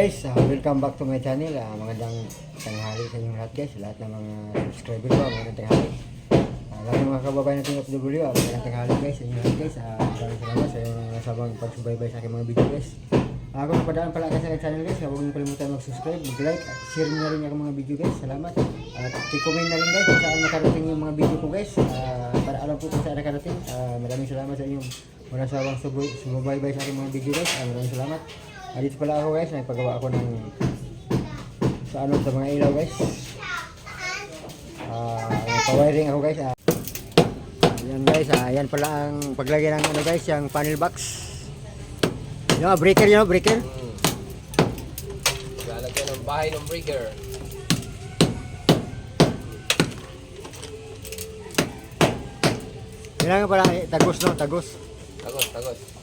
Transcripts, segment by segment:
guys, uh, welcome back to my channel. Uh, magandang tanghali sa inyong lahat guys, lahat ng mga subscriber ko, magandang tanghali. Uh, lahat ng mga kababayan natin FW, uh, magandang tanghali guys sa inyong lahat guys. Uh, maraming salamat sa inyong nasabang pagsubaybay sa aking mga video guys. Uh, kung napadaan pala kayo sa aking channel guys, uh, huwag niyo kalimutan mag-subscribe, mag-like, at share niyo na rin yung mga video guys. Salamat. At i-comment na rin guys kung saan makarating yung mga video ko guys. Uh, para alam po kung saan nakarating. Uh, maraming salamat sa inyong mga subay- subaybay sa aking mga video guys. Uh, maraming salamat. Dito pala ako guys, nagpagawa ako ng sa ano sa mga ilaw guys. Ah, nagpa-wiring ako guys. Ah. Yan guys, yan pala ang paglagay ng ano guys, yung panel box. Yung breaker yun, breaker. Hmm. Lalagyan ng bahay ng breaker. Kailangan pala eh, tagos no, tagos. Tagos, tagos.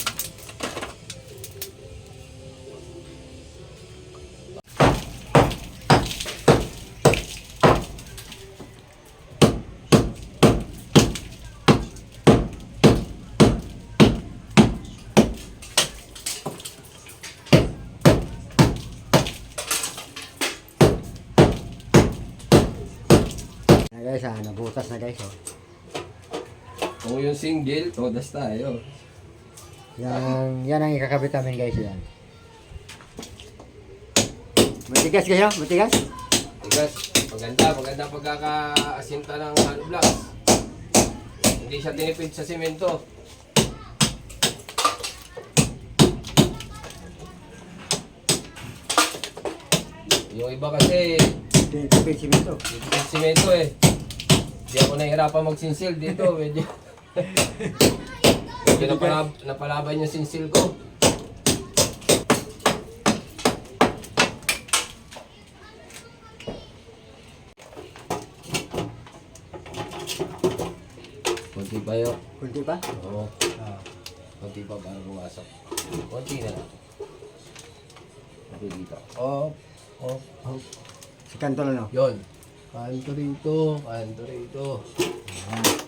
Single, todas tayo. Yan, yan ang ikakabit namin guys yan. Matigas kayo? Matigas? Tigas, maganda, maganda pagkakaasinta ng hollow blocks. Hindi siya tinipid sa simento. Yung iba kasi, Tipid simento. tinipid simento eh. Hindi ako nahihirapan magsinsil dito, medyo. Medyo napalab, napalaban yung sinsil ko. Kunti pa yun. Kunti pa? Oo. Ah. Kunti pa para pumasok. Kunti na lang. Sabi dito. Oh, oh, Oh. Si kanto lang no? Yun. Kanto rito, kanto rito. Kunting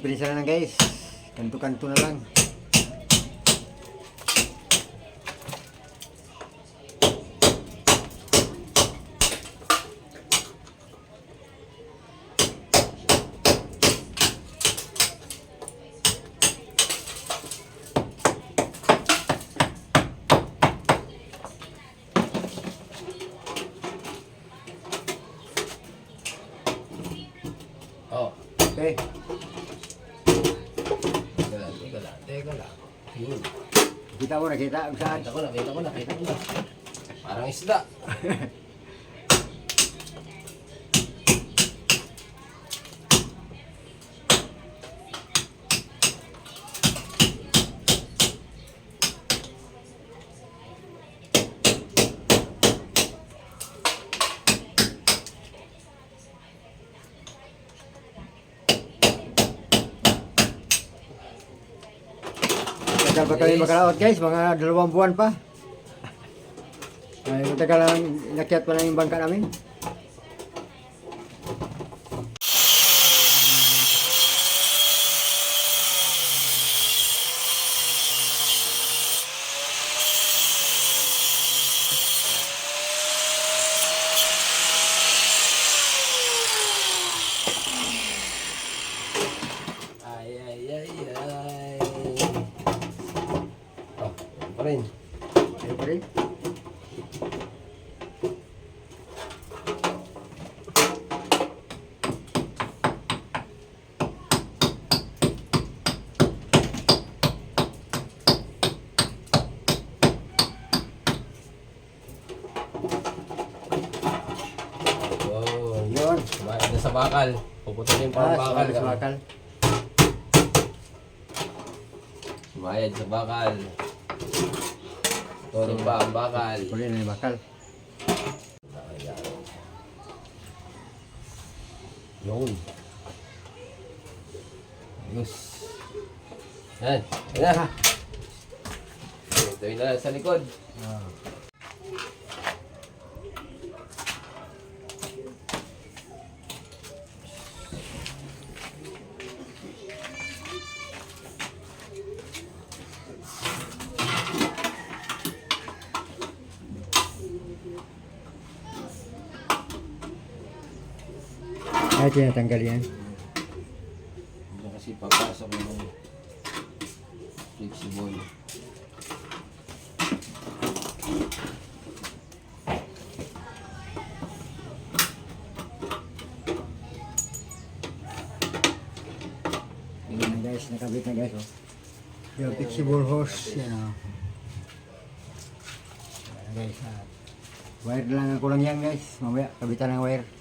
diferensya na lang guys. Kanto-kanto na lang. Nakita saan. Nakita ko nakita ko na, nakita ko. Parang isda. Tagal pa kami makalaot guys, mga dalawang buwan pa. Ay, matagal lang, nakyat pa lang yung bangka namin. Ay, ay, ay, ay. Oh, yun pa rin. Ayun pa rin. Oh, Yun. Sumayad na sa bakal. Puputulin pa Ah, ang bakal. sa bakal. Sumayad sa bakal. Tulin pa ang bakal. Huli na yung bakal. Yun. Ayos. Yan. Yan na. Ito na sa likod. Ah. Ay, tinatanggal yan. Hindi kasi papasok yung flexible. Yan na guys, nakabit na guys. Oh. Yung flexible hose, yan o. Yan guys. ah. Wire lang ang kulang yan guys. Mamaya, kabitan ng wire.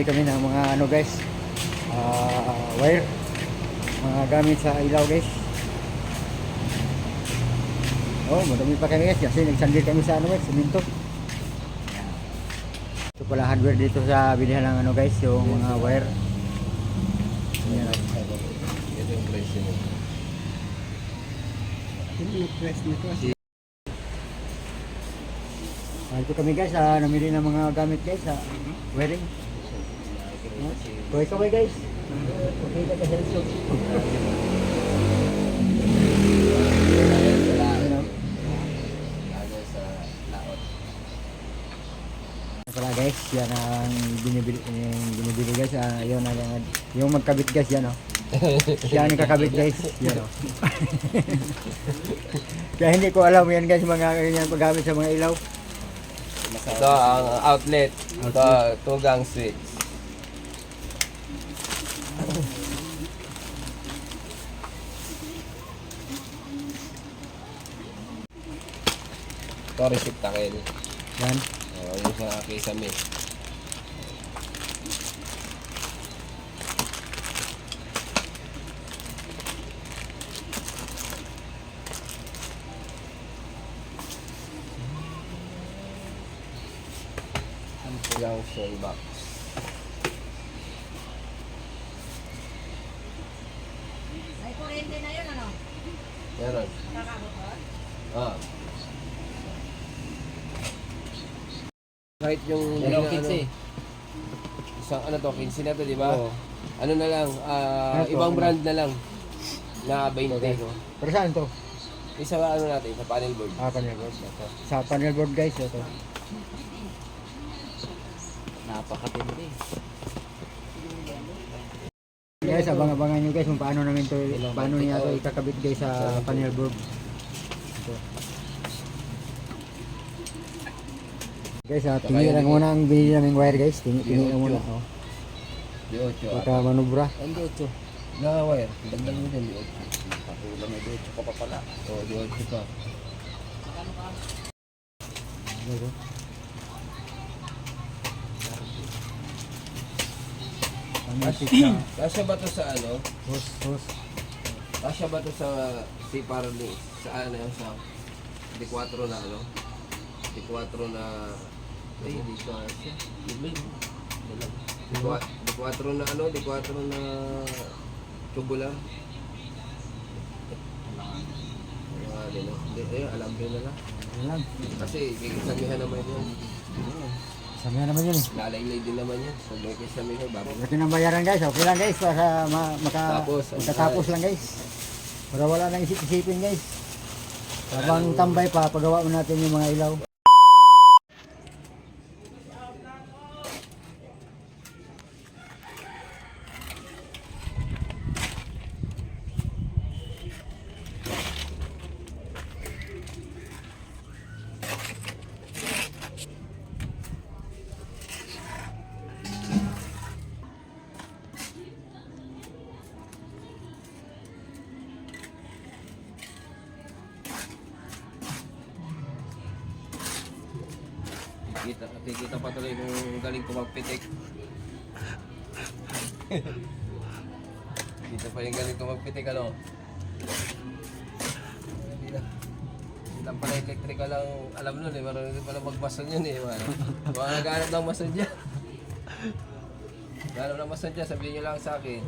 Bili kami ng mga ano guys, ah, wire, mga gamit sa ilaw guys. Oh, madami pa kami guys kasi nagsandil kami sa ano guys, siminto. Ito pala hardware dito sa bilihan ng ano guys, yung mga wire. Yan. Ito yung presyo niya. Ah, ito kami guys, ah, namili ng mga gamit guys sa wiring. Kaway kaway guys. Okay laot. Ito pala guys, yan ang binibili, yung binibili guys, ah, yun ang yung, yung magkabit guys, yan oh. Siya ang kakabit guys, yan oh. Kaya hindi ko alam yan guys, mga ganyan paggamit sa mga ilaw. Ito ang outlet. Ito, tugang switch. Ito receptacle. Yan. Oh, yung sa kisame. Yung shell box. May kurente na yun, ano? Meron. Kakabot ko? Ah. Kahit yung Ano, 15. Isang ano to, 15 na to, di ba? Oo. Ano na lang, ah, Ano to? ibang Ano? brand na lang. Na 20. Pero saan to? Isa ano natin, sa panel board. Ah, panel board. Ito. Sa panel board guys, ito. Napakatindi. Guys, abang-abangan nyo guys kung paano namin to, paano niya to ikakabit guys sa panel board. Guys, ah, tingin lang muna ang binili naming wire guys. Tingin, tingin lang muna. Oh. Di 8. Baka manubra. Ang dotso. Na wire, dagdag mo din di 8. Patula may dotso ka pa pala. Oo, di 8 pa. Ito. Automatic na. Kasya ba to sa ano? Hose, hose. Kasya ba to sa si Parli? Sa ano yung sa D4 na ano? D4 na ay hindi ko kasya. D4 D4 na ano? D4 na tubular. Ah, di na. Di, eh, alam ko na lang. Lang. Kasi kikisabihan naman yun. Sabihan naman yun eh. Lalaylay din naman yun. Pag may kisabihan, bago. Laki ng bayaran guys. Okay lang guys. Para ma maka, Tapos, magkatapos lang guys. Para wala nang isip-isipin guys. Habang tambay pa, pagawa mo natin yung mga ilaw. Kita, kita pa tuloy kung galing ko magpitik. Kita pa yung galing ko magpitik, ano? Hindi na. Hindi pala electrical lang alam nun eh. Marunong din pala magmason yun eh. Mga mga naghanap ng mason dyan. Naghanap ng mason dyan, sabihin nyo lang sa akin.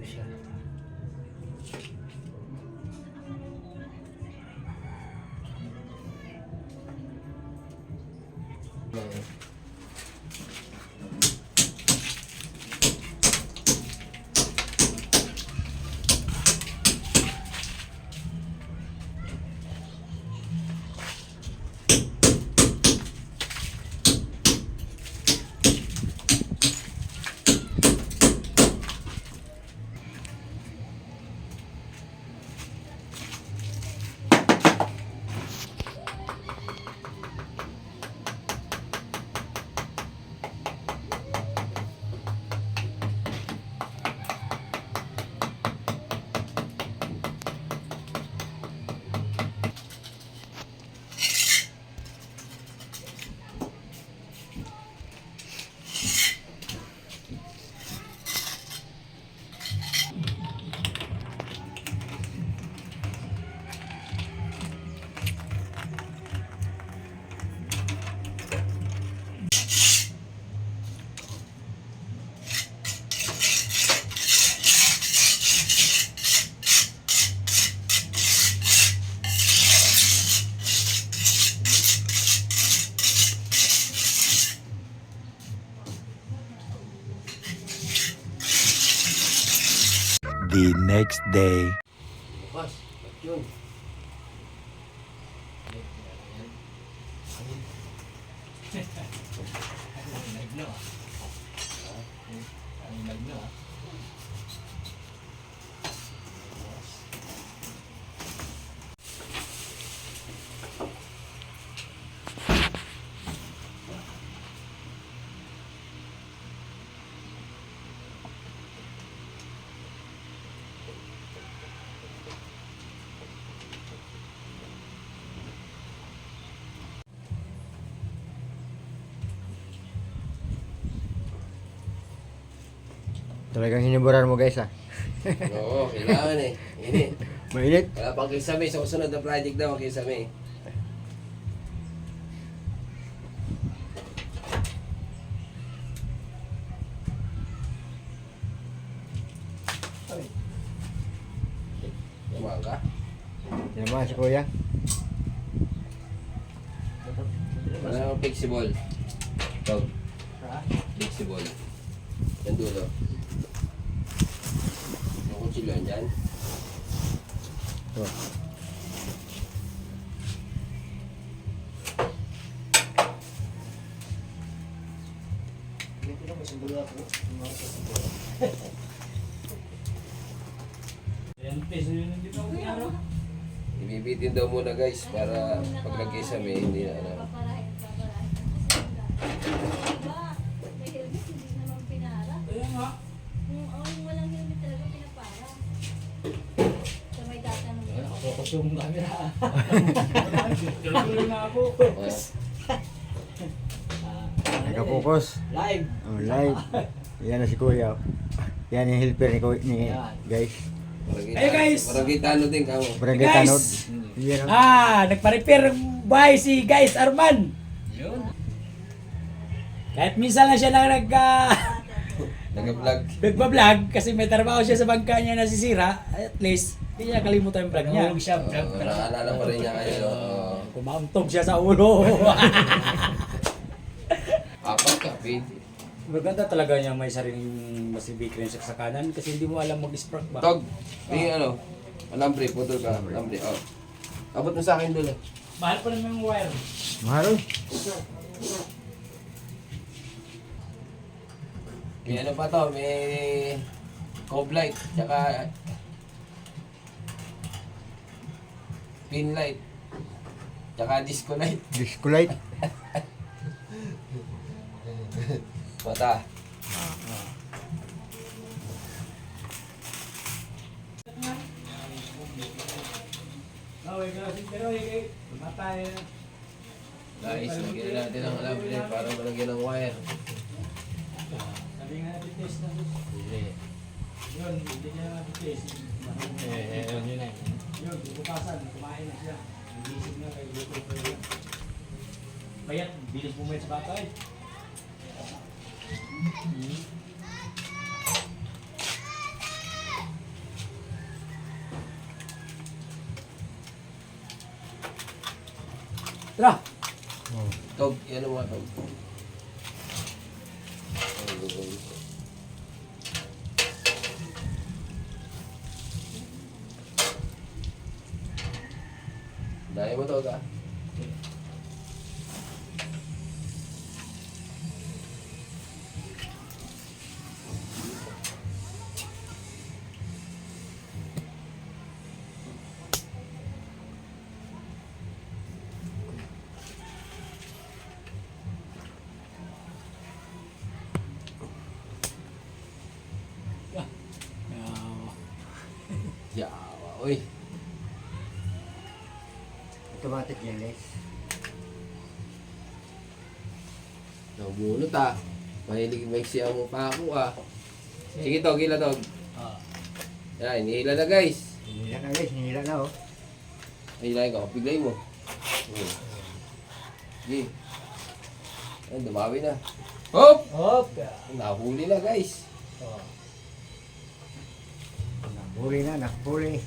Bilado siya. Okay. the next day. Talagang hiniburan mo guys ah. Oo, kailangan eh. Ini. Mainit. Wala pang kisame. Sa susunod na project daw, kisame. Tumaan ka? Yan naman si kuya. Wala nang flexible. Dog. Flexible. Yan dulo. Yung kutsilyo dyan. Ito. Ibibitin daw muna guys para pag nag-kisame hindi na ano. Live. Oh, live. Yan na si kuya. Yan yung helper ni, kuya, ni guys. Hey, guys! Barangay Tano din kamo. Barangay Guys! Tanod. Yan oh. Ah, nagpa-repair buhay si guys Arman. Yun. Kahit minsan lang siya lang nag ah, Nag-vlog. nagpa-vlog kasi may trabaho siya sa bangka niya nasisira. At least, hindi niya nakalimutan yung vlog niya. siya, Oh, naalala pa rin niya kayo. Oh. Kumauntog siya sa ulo. Apat ka, pwede. Maganda talaga niya may sariling masibik rin siya sa kanan kasi hindi mo alam mag-spark ba. Tog. Yung ano, alambre, putol ka. Alambre, oh. Abot mo sa akin doon. Mahal pa naman yung wire. Mahal. May ano pa to, may cob light, tsaka pin light, tsaka disco light. Disco light. Pero eh, matay. Guys, lagyan na natin ang alambre para malagyan ng wire. Sabi nga natin test na Hindi. Yun, hindi niya test. Eh, yun yun eh. Yun, bukasan, kumain siya. Bayat, bilis bumait sa bata eh. Tara! Tog, yan ang mga tog. Dahil mo tog. Ah, Mahilig may siya mo pa ako ah. Sige tog, hila tog. ah. Yan, hinihila na guys. Hinila na guys, hinila na oh. Hilahin ko, biglay mo. Hmm. Sige. Yan, dumawi na. Hop! Hop! Nahuli na guys. Oh. Nakahuli na, nakahuli.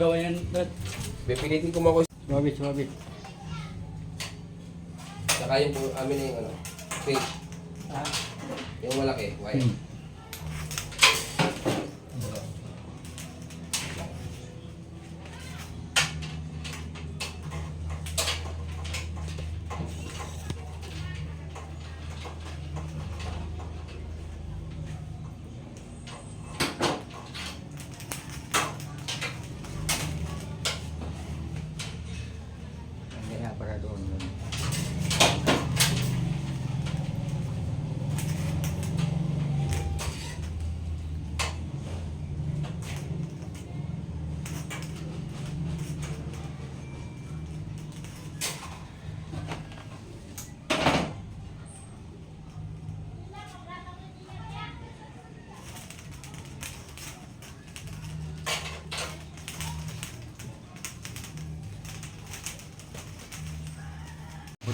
Isang araw lang gawa yan, Brad. Pipilitin ko mako. Sumabit, sumabit. Saka yung po, amin na yung ano. Fake. Ah. Yung malaki. Wire. Hmm. Kaya para doon.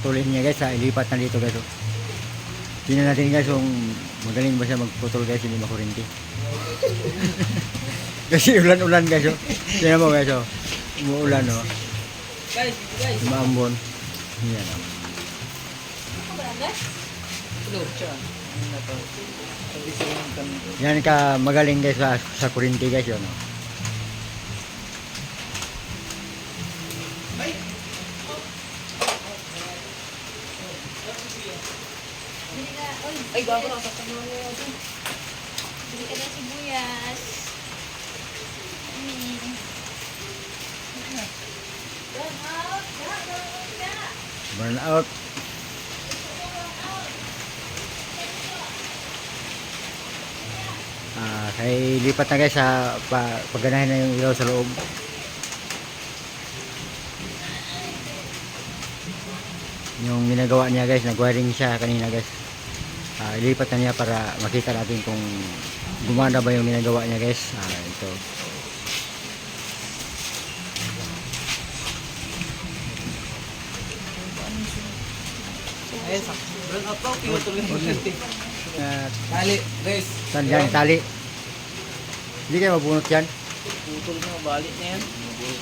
Putulin niya guys, ha? ilipat na dito guys. oh. Tingnan natin guys kung magaling ba siya magputol guys, hindi makurinti. Kasi ulan-ulan guys. Oh. Tingnan mo guys, oh. umuulan oh. Guys, guys. Umaambon. Yan oh. Yan ka magaling guys sa, sa kurinti guys yun. Oh. Ay, gago na. Tatama mo yun. Bili ka na sibuyas. Mm. Burn out. Burn out. Ah, kay lipat na guys sa pa, pagganahin na yung ilaw sa loob. Yung ginagawa niya guys, nag-wiring siya kanina guys. Ah, ilipat na niya para makita natin kung gumana ba yung ginagawa niya guys. Ah, ito. Ah, Tali, guys. Saan yan? Tali. Hindi kayo mabunot yan. Putol mo, balik na yan.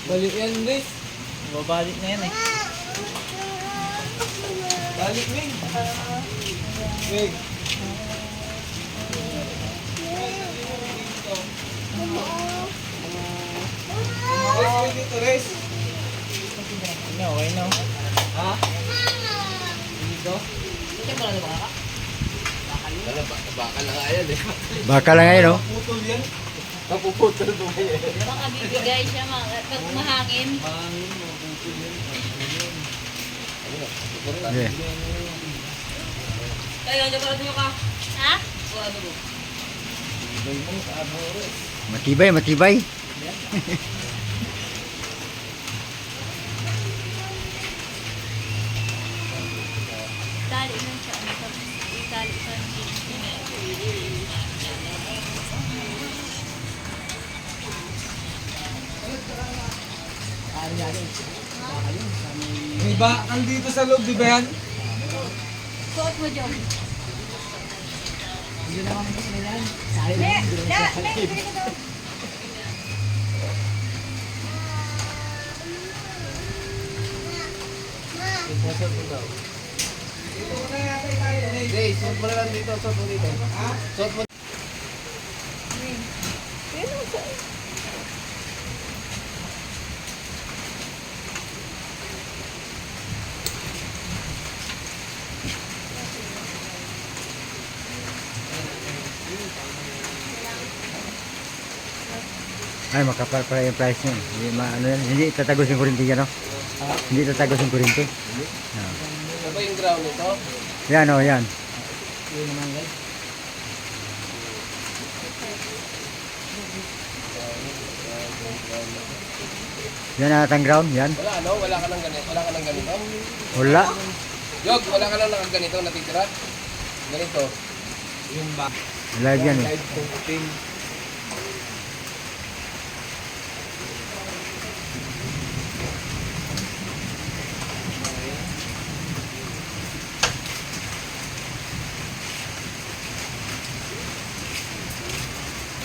Balik yan, guys. Babalik na yan eh. Balik, Wing. Wing. Dito, guys. No, okay no. Ha? Dito. Ito ba na ba ka? Wala, ba- baka na nga yan eh. Baka lang ngayon, oh. Putol yan. Napuputol mo yan. Baka bibigay siya mga, pag mahangin. Mangin, mapuputol yan. Ano. Yeah. Tayo, dyan para tayo ka. Ha? Ano mo? Matibay, matibay. May bakal dito sa loob, di ba yan? Suot mo, Jom. Hindi naman gusto na yan. Le, le, le, bili ko daw. Hindi, suot mo na lang dito, suot mo dito. Suot mo. Ay, makapal pala yung price niya. Hindi, ma, ano yan, hindi tatagos yung kurinti yan, no? Hindi tatagos yung kurinti. Ano ba yung ground nito? Yan, o, yan. Yun naman guys. Yan ang ground, yan. Wala, ano? Wala ka ng ganito? Wala ka ng ganito? Wala. Yog, wala ka lang ng ganito natitira? Ganito. Yung ba? Live yan, eh. Live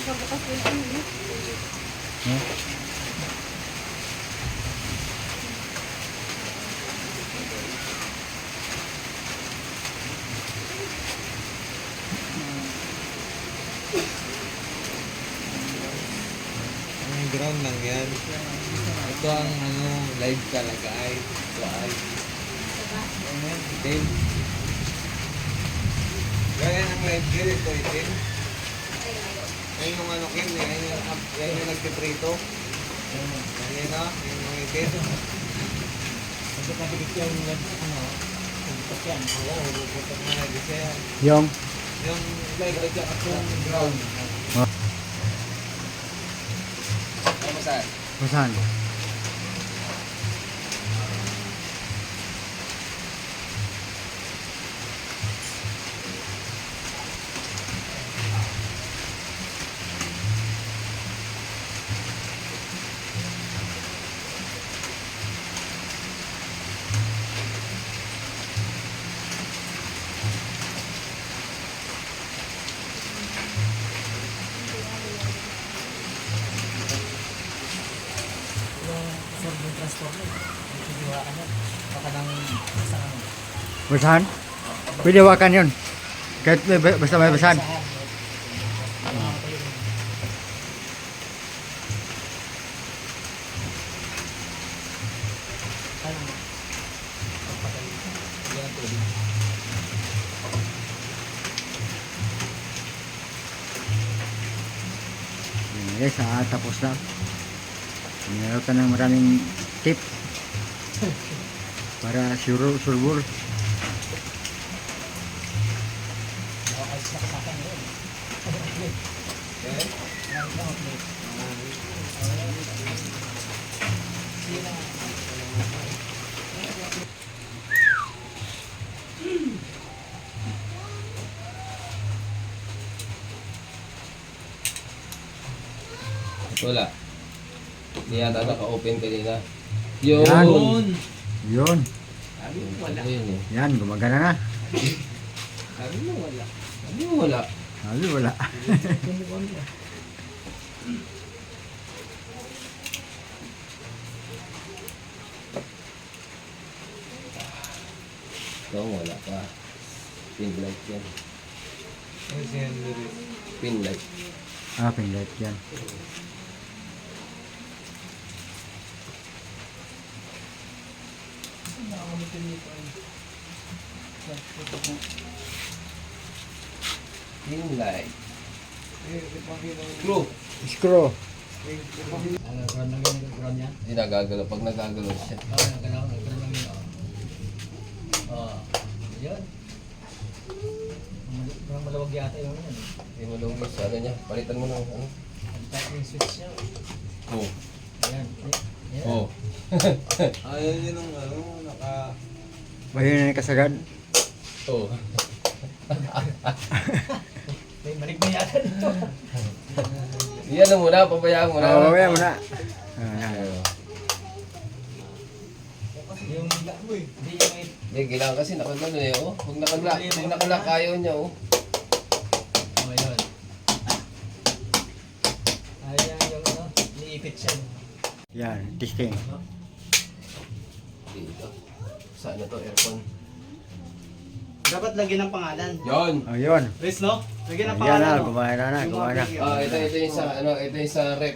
ano? Ang ground lang yan. Ito ang ano, live talaga ay. Ito ay. Itim. Gaya ng live gear, ito. Yan yung ano kin, yan yung, yan yung nagtiprito. Yan ah, yan yung itim. Kasi nakikita yung ano, pagbukas yan. Oo, bubutot na na yan. Yung, Yung at saka yung ground. Ano mo saan? kung Basahan? Pwede hawakan yun. Kahit may, basta may basahan. Saan? Ano pa yun? Ano? Pagpatay. Yan ang tubig. Yes, ah, tapos na. Meron ka ng maraming tip. Para sure, sure yata naka-open kanina. Yun! Yan. Yun. Sabi mo wala. Eh. Yan, gumagana na. Sabi mo wala. Sabi mo wala. Sabi wala. Ito wala pa. Pin light yan. Pin light. ah, yan. Pin light. Eh, kita- Screw. Screw. Ano, karam lang yun, nagkakuram yan. Hindi nagagalaw. Pag nagagalaw siya. Oo, nagkalaw, nagkaroon lang yun. Oo. Yun. Parang malawag yata yung ano. Hindi lugi sa ano niya. Palitan mo ng ano. Ang tap yung switch niya. Oh. Ayan. Ayan. Oh. Ayaw niya nung ano, Mahina na kasagad. Oh. May malig na yata dito. Yan na muna. Pabayaan mo na. Oo, mamaya mo na. Ah. Yung nagla mo eh. Hindi yung may... Hindi, kailangan kasi nakagano eh, oh. Pag nakagla, pag nakalak, ayaw niya, oh. Oh, yun. Ayan yung ano, niipit siya. Yan, testing. Dito. Saan na to, aircon? Dapat lagyan ng pangalan. Yon! Oh, yun. Chris, no? Lagyan ng Yan pangalan. na, no? kumain na na, Yung mga kumain na. video. Ah, ito, ito yung sa, ano, ito yung sa rep.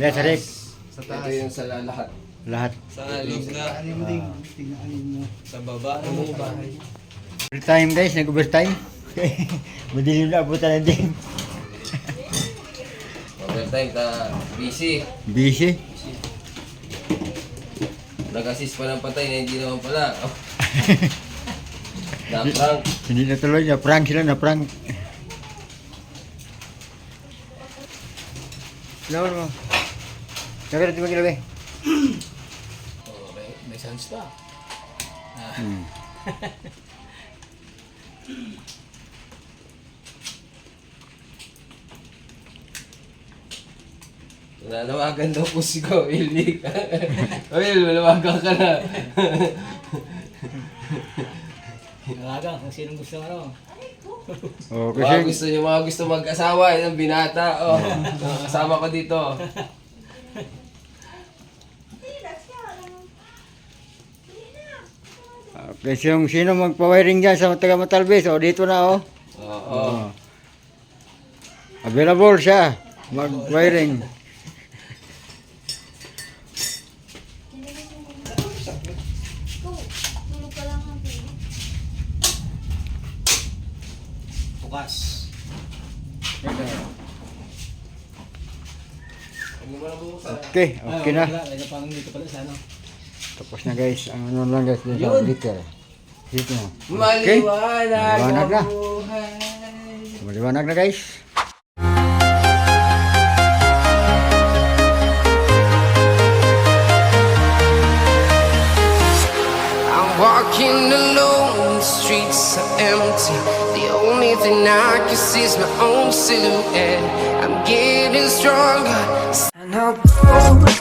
Yan, sa rep. Sa Ito taas. yung sa lahat. Lahat. Sa loob mo din. Tingnan mo. Sa baba. Ano yung bahay? Overtime guys, nag-overtime. Madilim na, abutan na din. Overtime, ta, busy. Busy. Nag-assist pa ng patay na hindi naman pala. Oh. Na-prank. Hindi na tuloy, na-prank sila, na-prank. Lawan mo. Sabi natin mag-ilabi. Oh, may, may sounds pa. Hmm. Nanawagan daw po si Go Ilnik. Will, manawagan ka na. Nalaga, kung sinong gusto ano. Oh, Mga kasi gusto niyo, mga gusto mag-asawa, yung binata. Oh, kasama ko dito. Ah, kasi yung sino magpa-wiring dyan sa taga Matalbes, oh, dito na oh. Oo. Oh. Available siya, mag-wiring. Ikaw, tulog ka lang ang baby. Bukas. Na buksan. Okay, okay na. Ah, sa ano. Tapos na guys, ang ano lang guys, dito sa breaker. Dito na. Maliwanag Maliwanag na. Maliwanag na guys. Can see is my own silhouette. I'm getting stronger, and I'll go